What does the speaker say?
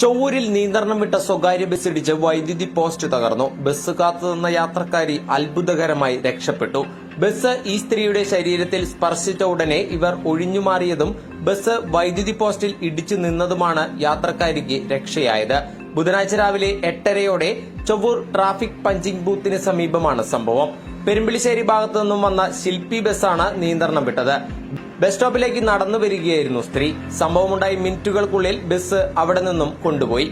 ചൊവ്വൂരിൽ നിയന്ത്രണം വിട്ട സ്വകാര്യ ബസ്സിടിച്ച് വൈദ്യുതി പോസ്റ്റ് തകർന്നു. ബസ് കാത്തുനിന്ന യാത്രക്കാരി അത്ഭുതകരമായി രക്ഷപ്പെട്ടു. ബസ് ഈ സ്ത്രീയുടെ ശരീരത്തിൽ സ്പർശിച്ച ഉടനെ ഇവർ ഒഴിഞ്ഞുമാറിയതും ബസ് വൈദ്യുതി പോസ്റ്റിൽ ഇടിച്ചു നിന്നതുമാണ് യാത്രക്കാരിക്ക് രക്ഷയായത്. ബുധനാഴ്ച രാവിലെ എട്ടരയോടെ ചൊവ്വൂർ ട്രാഫിക് പഞ്ചിംഗ് ബൂത്തിന് സമീപമാണ് സംഭവം. പെരുമ്പിളിശ്ശേരി ഭാഗത്തു നിന്നും വന്ന ശില്പി ബസ്സാണ് നിയന്ത്രണം വിട്ടത്. ബസ് സ്റ്റോപ്പിലേക്ക് നടന്നു വരികയായിരുന്നു സ്ത്രീ. സംഭവമുണ്ടായി മിനിറ്റുകൾക്കുള്ളിൽ ബസ് അവിടെ നിന്നും കൊണ്ടുപോയി.